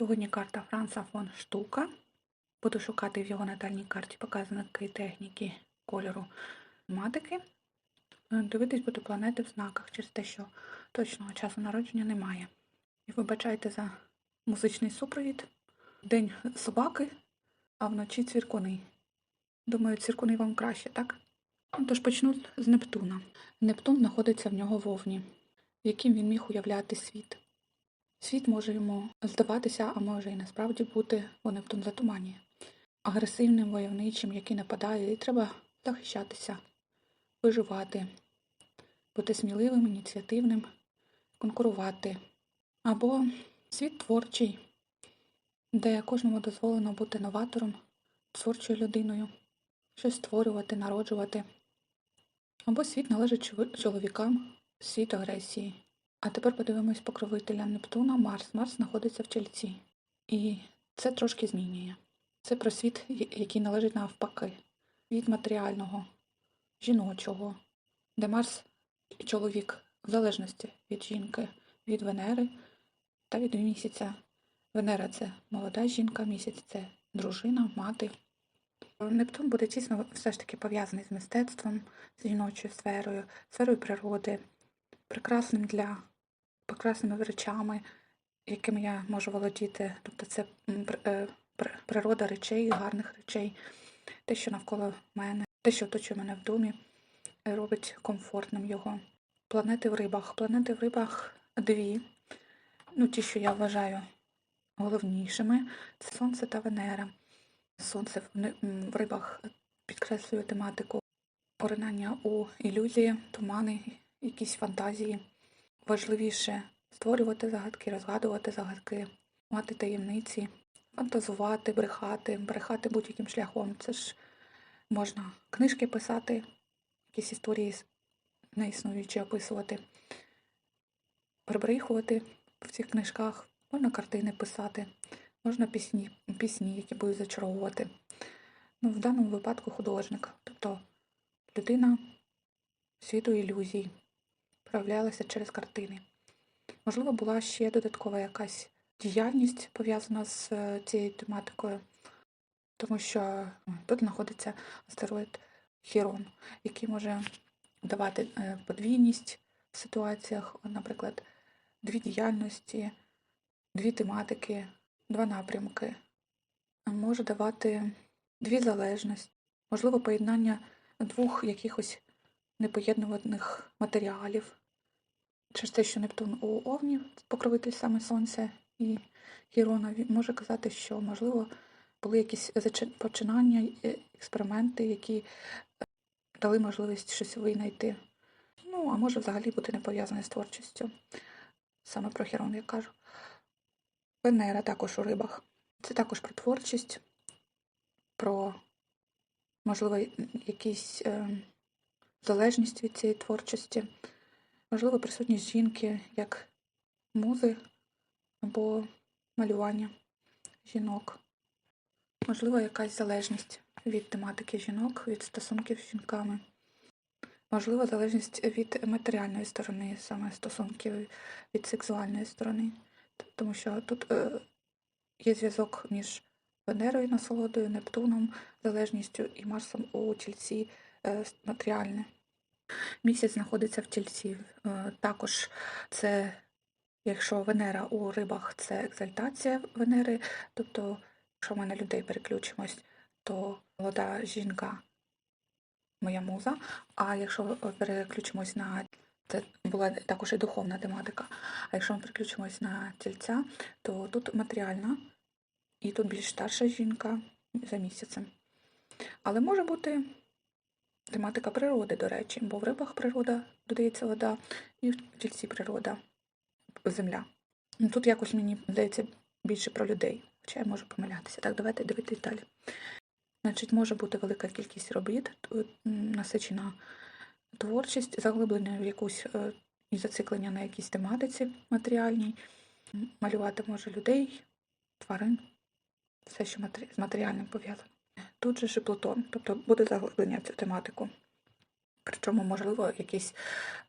Сьогодні карта Франца фон Штука. Буду шукати в його натальній карті показники техніки кольору матики. Е, Дивитись буду планети в знаках через те, що точного часу народження немає. І вибачайте за музичний супровід. День собаки, а вночі цвіркуни. Думаю, цвіркуни вам краще, так? Тож почну з Нептуна. Нептун знаходиться в нього в Овні, в яким він міг уявляти світ. Світ може йому здаватися, а може і насправді бути, бо Нептун затуманює. Агресивним, войовничим, який нападає, і треба захищатися, виживати, бути сміливим, ініціативним, конкурувати. Або світ творчий, де кожному дозволено бути новатором, творчою людиною, щось створювати, народжувати. Або світ належить чоловікам, світ агресії. А тепер подивимось покровителя Нептуна Марс. Марс знаходиться в Чельці. І це трошки змінює. Це про світ, який належить навпаки. Від матеріального, жіночого, де Марс і чоловік в залежності від жінки, від Венери та від місяця. Венера це молода жінка, місяць це дружина, мати. Нептун буде тісно все ж таки пов'язаний з мистецтвом, з жіночою сферою, сферою природи, прекрасним для прекрасними речами, якими я можу володіти. Тобто це е, пр- природа речей, гарних речей, те, що навколо мене, те, що оточує мене в домі, е, робить комфортним його. Планети в рибах. Планети в рибах дві. Ну, ті, що я вважаю головнішими, це Сонце та Венера. Сонце в рибах підкреслює тематику поринання у ілюзії, тумани, якісь фантазії. Важливіше створювати загадки, розгадувати загадки, мати таємниці, фантазувати, брехати, брехати будь-яким шляхом. Це ж можна книжки писати, якісь історії неіснуючі описувати, прибрехувати в цих книжках, можна картини писати, можна пісні, пісні, які будуть зачаровувати. Ну, в даному випадку художник, тобто людина світу ілюзій, проявлялася через картини. Можливо, була ще додаткова якась діяльність пов'язана з е, цією тематикою, тому що е, тут знаходиться астероїд Хірон, який може давати е, подвійність в ситуаціях, наприклад, дві діяльності, дві тематики, два напрямки. Може давати дві залежності, можливо, поєднання двох якихось непоєднуваних матеріалів. Через те, що Нептун у Овні, покровитель саме Сонця і Хірона, може казати, що, можливо, були якісь починання, е, експерименти, які е, дали можливість щось винайти. Ну, а може взагалі бути не пов'язане з творчістю. Саме про Хірон я кажу. Венера також у рибах. Це також про творчість, про, можливо, якісь е, залежність від цієї творчості, можливо, присутність жінки як музи або малювання жінок. Можливо, якась залежність від тематики жінок, від стосунків з жінками. Можливо, залежність від матеріальної сторони, саме стосунків від сексуальної сторони. Тому що тут е, є зв'язок між Венерою, насолодою, Нептуном, залежністю і Марсом у тільці е, матеріальне. Місяць знаходиться в тільці. Е, Також це, якщо Венера у рибах, це екзальтація Венери. Тобто, якщо ми на людей переключимось, то молода жінка моя муза. А якщо переключимось на це була також і духовна тематика. А якщо ми переключимось на тільця, то тут матеріальна, і тут більш старша жінка за місяцем. Але може бути тематика природи, до речі, бо в рибах природа додається вода, і в тільці природа, земля. Ну, Тут якось мені здається більше про людей, хоча я можу помилятися. Так, давайте дивитись далі. Значить, може бути велика кількість робіт, насичена творчість, заглиблення в якусь е, і зациклення на якійсь тематиці матеріальній. Малювати може людей, тварин, все, що матері- з матеріальним пов'язано. Тут же ж і Плутон, тобто буде заглиблення в цю тематику. Причому, можливо, якісь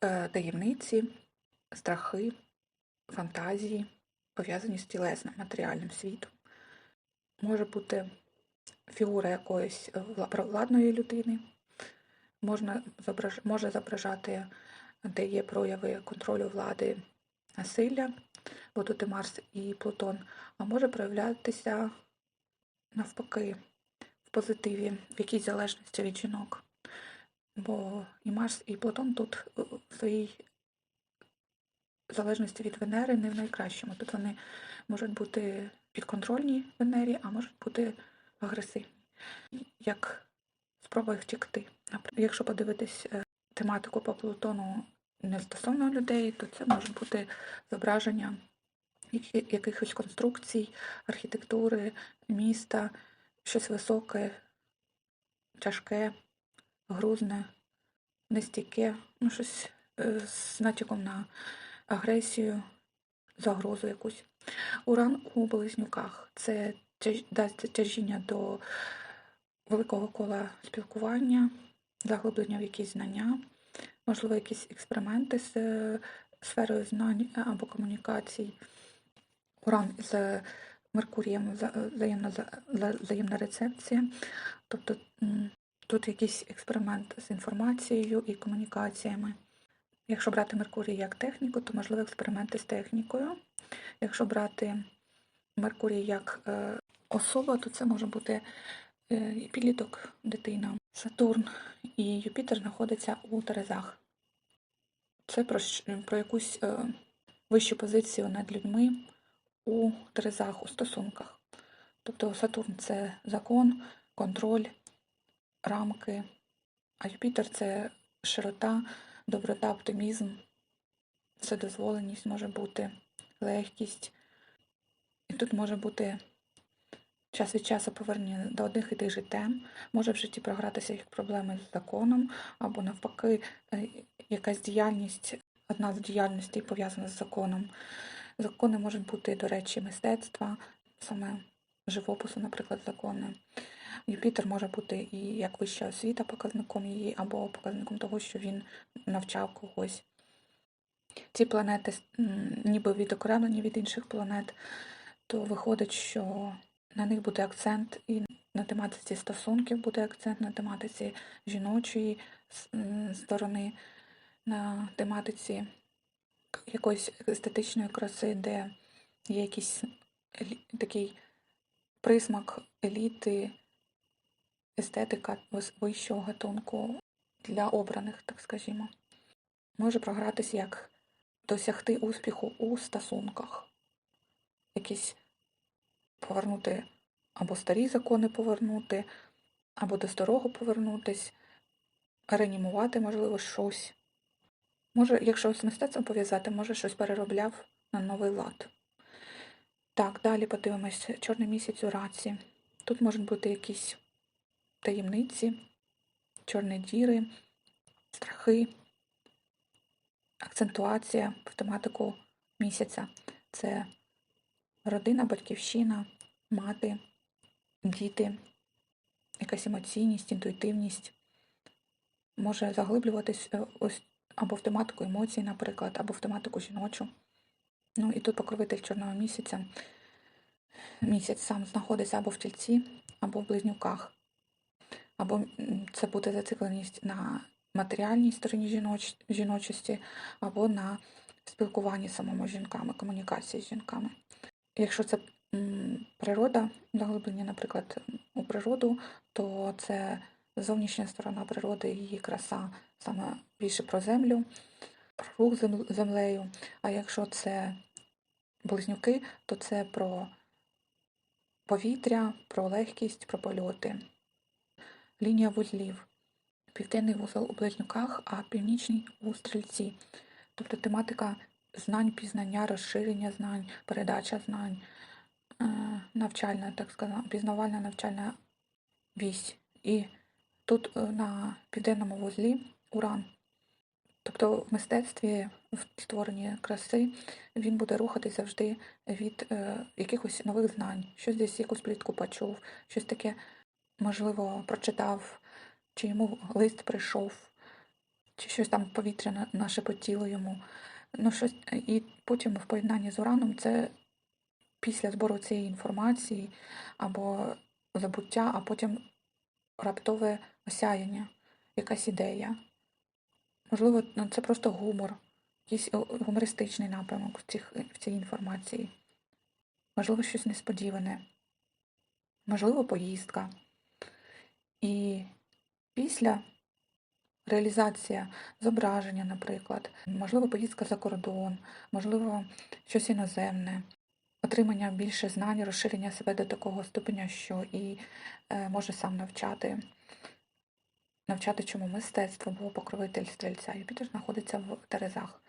е, таємниці, страхи, фантазії, пов'язані з тілесним матеріальним світом. Може бути фігура якоїсь е, вла- провладної людини, можна зображ... може зображати, де є прояви контролю влади насилля, бо тут і Марс і Плутон, а може проявлятися навпаки позитиві, в якійсь залежності від жінок. Бо і Марс, і Плутон тут е, в своїй залежності від Венери не в найкращому. Тут вони можуть бути підконтрольні Венері, а можуть бути агресивні, як спроба їх втікти. Напр- Якщо подивитись е, тематику по Плутону не стосовно людей, то це може бути зображення якихось конструкцій, архітектури, міста, щось високе, тяжке, грузне, нестійке, ну щось е, з натяком на агресію, загрозу якусь. Уран у близнюках це дасть тяжіння до великого кола спілкування, заглиблення в якісь знання, можливо, якісь експерименти з е, сферою знань або комунікацій. Уран з Меркурієм взаємна, за- за- взаємна рецепція. Тобто тут якийсь експеримент з інформацією і комунікаціями. Якщо брати Меркурій як техніку, то можливо експерименти з технікою. Якщо брати Меркурій як е, особа, то це може бути е, і підліток, дитина. Сатурн і Юпітер знаходяться у Терезах. Це про, про якусь е, вищу позицію над людьми у Терезах, у стосунках. Тобто Сатурн це закон, контроль, рамки, а Юпітер це широта, доброта, оптимізм, вседозволеність може бути, легкість. І тут може бути час від часу повернення до одних і тих же тем, може в житті програтися їх проблеми з законом, або навпаки, е, якась діяльність, одна з діяльностей пов'язана з законом. Закони можуть бути, до речі, мистецтва, саме живопису, наприклад, закони. Юпітер може бути і як вища освіта показником її, або показником того, що він навчав когось. Ці планети ніби відокремлені від інших планет, то виходить, що на них буде акцент і на тематиці стосунків буде акцент, на тематиці жіночої сторони, на тематиці якоїсь естетичної краси, де є якийсь такий присмак еліти, естетика вищого гатунку для обраних, так скажімо. Може програтись як досягти успіху у стосунках, якісь повернути або старі закони повернути, або до старого повернутись, реанімувати, можливо, щось. Може, якщо з мистецтвом пов'язати, може щось переробляв на новий лад. Так, далі подивимось. Чорний місяць у раці. Тут можуть бути якісь таємниці, чорні діри, страхи, акцентуація в тематику місяця. Це родина, батьківщина, мати, діти, якась емоційність, інтуїтивність. Може заглиблюватись е, ось або в тематику емоцій, наприклад, або в тематику жіночу. Ну і тут покровитель чорного місяця. Місяць сам знаходиться або в тільці, або в близнюках. Або це буде зацикленість на матеріальній стороні жіноч... жіночості, або на спілкуванні з самими жінками, комунікації з жінками. Якщо це природа, заглиблення, наприклад, у природу, то це зовнішня сторона природи, її краса саме більше про землю, про рух землею. А якщо це близнюки, то це про повітря, про легкість, про польоти. Лінія вузлів. Південний вузол у близнюках, а північний у стрільці. Тобто тематика знань, пізнання, розширення знань, передача знань, е, навчальна, так сказати, пізнавальна навчальна вісь. І тут е, на південному вузлі уран. Тобто в мистецтві, в створенні краси, він буде рухатись завжди від е, якихось нових знань, щось десь якусь плітку почув, щось таке, можливо, прочитав, чи йому лист прийшов, чи щось там повітря на- нашепотіло йому. Ну, щось, і потім в поєднанні з ураном це після збору цієї інформації або забуття, а потім раптове осяяння, якась ідея. Можливо, ну, це просто гумор, якийсь е, гумористичний напрямок в, цих, в цій інформації. Можливо, щось несподіване, можливо, поїздка. І після реалізація зображення, наприклад, можливо, поїздка за кордон, можливо, щось іноземне, отримання більше знань, розширення себе до такого ступеня, що і е, може сам навчати, навчати чому мистецтво, бо покровитель стрільця. Юпітер знаходиться в Терезах.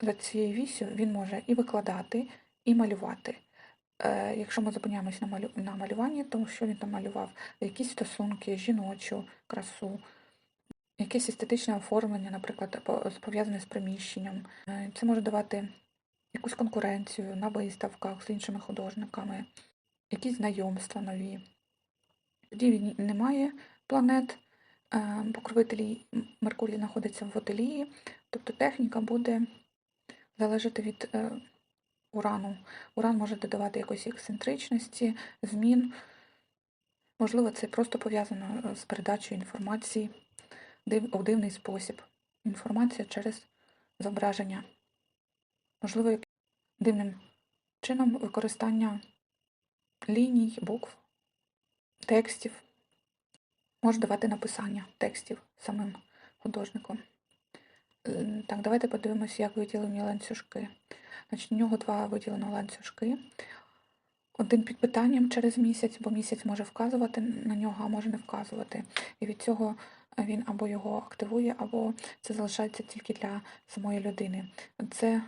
За цією вісю він може і викладати, і малювати. Е, Якщо ми зупиняємось на, малю... на малюванні, то що він там малював? Якісь стосунки, жіночу красу, якесь естетичне оформлення, наприклад, пов'язане з приміщенням. Е, Це може давати якусь конкуренцію на виставках з іншими художниками, якісь знайомства нові. Тоді він немає планет, е, покровителі Меркурій знаходиться в водолії, тобто техніка буде залежати від е, урану. Уран може додавати якоїсь ексцентричності, змін. Можливо, це просто пов'язано е, з передачею інформації у дивний спосіб. Інформація через зображення. Можливо, дивним чином використання ліній, букв, текстів може давати написання текстів самим художником. Е, Так, давайте подивимося, як виділені ланцюжки. Значить, у нього два виділено ланцюжки. Один під питанням через місяць, бо місяць може вказувати на нього, а може не вказувати. І від цього він або його активує, або це залишається тільки для самої людини. Це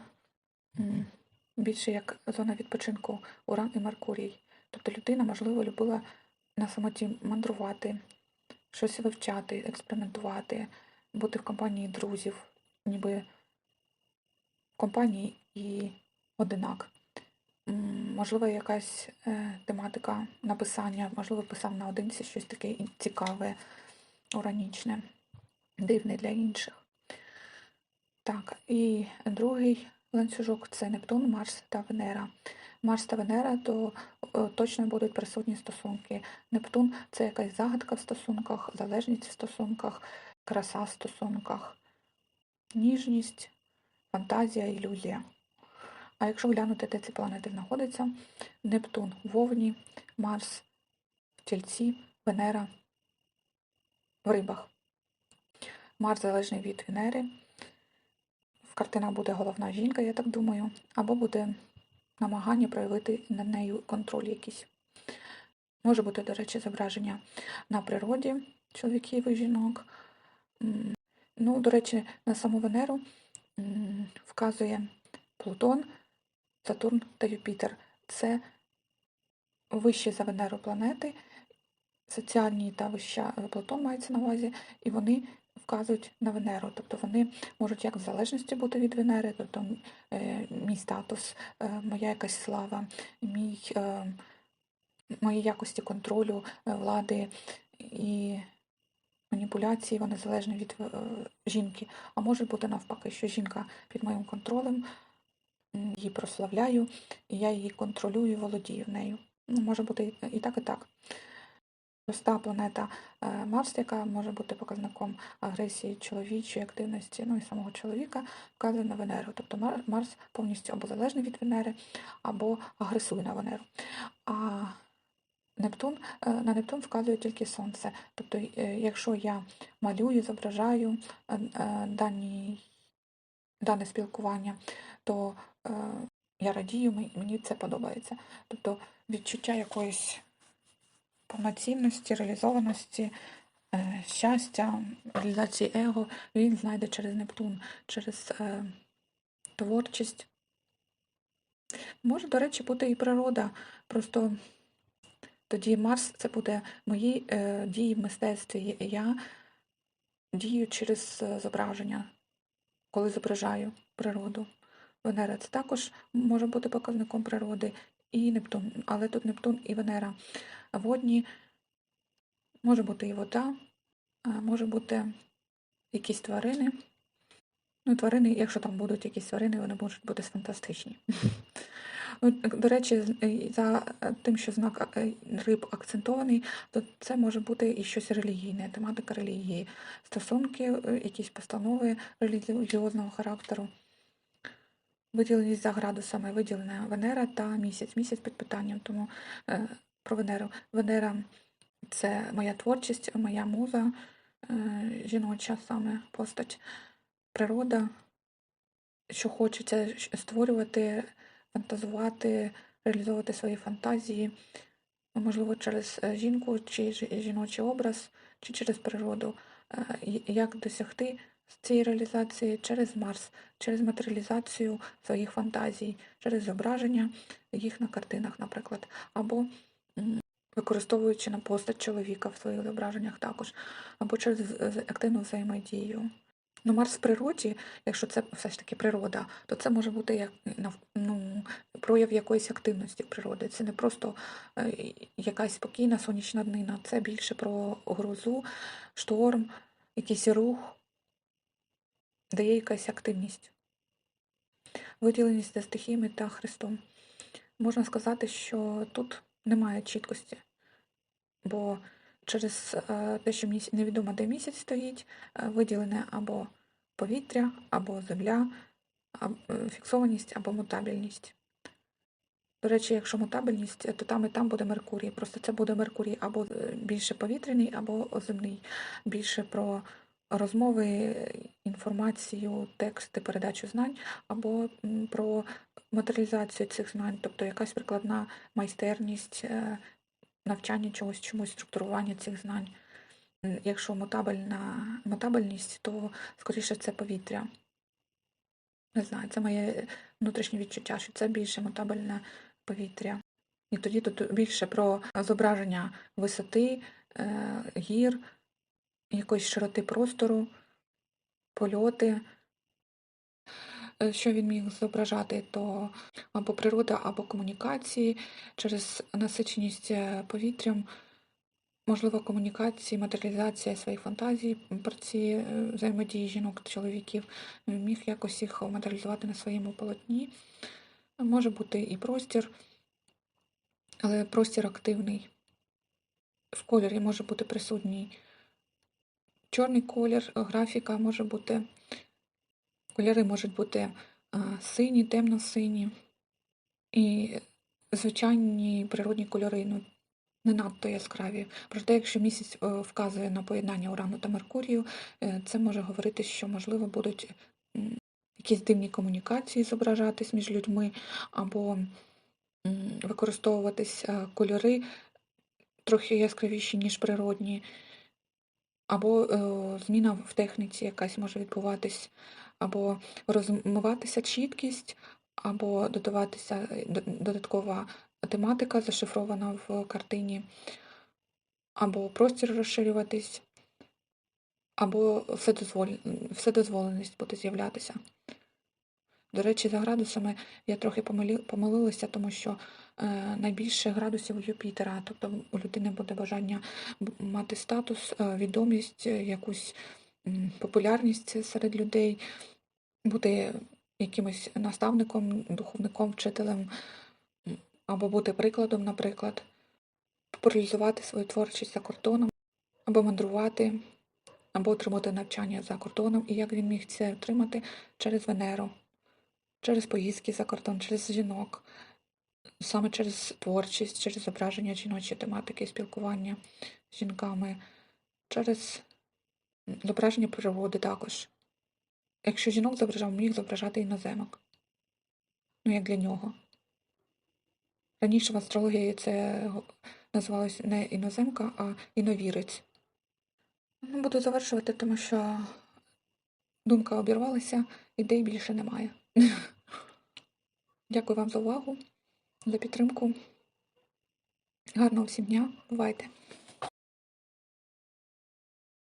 більше як зона відпочинку Уран і Меркурій. Тобто людина, можливо, любила на самоті мандрувати, щось вивчати, експериментувати, бути в компанії друзів, ніби в компанії і одинак. Можливо, якась е, тематика написання, можливо, писав наодинці щось таке цікаве, уранічне, дивне для інших. Так, і другий ланцюжок це Нептун, Марс та Венера. Марс та Венера, то е, точно будуть присутні стосунки. Нептун це якась загадка в стосунках, залежність в стосунках, краса в стосунках, ніжність, фантазія, ілюзія. А якщо глянути, де ці планети знаходяться, Нептун в Овні, Марс в Тільці, Венера в рибах. Марс залежний від Венери. В картинах буде головна жінка, я так думаю, або буде намагання проявити над нею контроль якийсь. Може бути, до речі, зображення на природі чоловіків і жінок. Ну, до речі, на саму Венеру вказує Плутон, Сатурн та Юпітер. Це вищі за Венеру планети, соціальні та вища е, Плутон мається на увазі, і вони вказують на Венеру. Тобто вони можуть як в залежності бути від Венери, тобто е, мій статус, е, моя якась слава, мій, е, мої якості контролю, влади і маніпуляції, вони залежні від жінки. А може бути навпаки, що жінка під моїм контролем, її прославляю, і я її контролюю володію нею. Ну, може бути і так, і так. Проста планета е, Марс, яка може бути показником агресії чоловічої активності, ну і самого чоловіка, вказує на Венеру. Тобто Марс повністю або залежний від Венери, або агресує на Венеру. А Нептун, е, на Нептун вказує тільки Сонце. Тобто, е, якщо я малюю, зображаю дані, дане спілкування, то я радію, мені це подобається. Тобто відчуття якоїсь повноцінності, реалізованості, е, щастя, реалізації его він знайде через Нептун, через е, творчість. Може, до речі, бути і природа. Просто тоді Марс це буде мої е, дії в мистецтві. Я дію через зображення, коли зображаю природу. Венера це також може бути показником природи і Нептун, але тут Нептун і Венера водні, може бути і вода, може бути якісь тварини. Ну, тварини, якщо там будуть якісь тварини, вони можуть бути фантастичні. Ну, До речі, е, за тим, що знак е, риб акцентований, то це може бути і щось релігійне, тематика релігії, стосунки, е, якісь постанови релігіозного характеру. Виділеність за градусами, виділена Венера та місяць. Місяць під питанням, тому е, про Венеру. Венера це моя творчість, моя муза, е, жіноча саме постать, природа, що хочеться створювати, фантазувати, реалізовувати свої фантазії, можливо, через е, жінку, чи жіночий образ, чи через природу. Як досягти цієї реалізації через Марс, через матеріалізацію своїх фантазій, через зображення їх на картинах, наприклад, або використовуючи на постать чоловіка в своїх зображеннях також, або через з- з- активну взаємодію. Ну, Марс в природі, якщо це все ж таки природа, то це може бути як ну, прояв якоїсь активності природи. Це не просто е, якась спокійна сонячна днина, це більше про грозу, шторм, якийсь рух, де є якась активність. Виділеність за стихіями та Христом. Можна сказати, що тут немає чіткості, бо через е, те, що невідомо, де місяць стоїть, е, виділене або повітря, або земля, е, фіксованість або мутабельність. До речі, якщо мутабельність, то там і там буде Меркурій. Просто це буде Меркурій або е, більше повітряний, або земний, більше про розмови, інформацію, тексти, передачу знань, або про матеріалізацію цих знань, тобто якась прикладна майстерність, е, навчання чогось, чомусь, структурування цих знань. Якщо мутабельна мутабельність, то скоріше це повітря. Не знаю, це моє внутрішнє відчуття, що це більше мутабельне повітря. І тоді тут більше про зображення висоти, е, гір, якоїсь широти простору, польоти. Е, Що він міг зображати, то або природа, або комунікації через насиченість е, повітрям, можливо, комунікації, матеріалізація своїх фантазій про ці е, взаємодії жінок та чоловіків, Він міг якось їх матеріалізувати на своєму полотні. Може бути і простір, але простір активний. В кольорі може бути присутній чорний колір, графіка може бути, кольори можуть бути сині, темно-сині і звичайні природні кольори, ну, не надто яскраві. Проте, якщо місяць е, вказує на поєднання Урану та Меркурію, е, це може говорити, що, можливо, будуть якісь дивні комунікації зображатись між людьми, або використовуватись е, кольори трохи яскравіші, ніж природні, або е, зміна в техніці якась може відбуватись, або розмиватися чіткість, або додаватися е, додаткова тематика, зашифрована в картині, або простір розширюватись, або вседозволеність буде з'являтися. До речі, за градусами я трохи помилилася, тому що е, найбільше градусів у Юпітера, тобто у людини буде бажання мати статус, е, відомість, е, якусь популярність серед людей, бути якимось наставником, духовником, вчителем, або бути прикладом, наприклад, популяризувати свою творчість за кордоном, або мандрувати, або отримати навчання за кордоном, і як він міг це отримати? Через Венеру через поїздки за кордон, через жінок, саме через творчість, через зображення жіночої тематики, спілкування з жінками, через зображення природи також. Якщо жінок зображав, міг зображати іноземок. Ну, як для нього. Раніше в астрології це називалось не іноземка, а іновірець. Ну, буду завершувати, тому що думка обірвалася, ідей більше немає. Дякую вам за увагу, за підтримку. Гарного всім дня. Бувайте!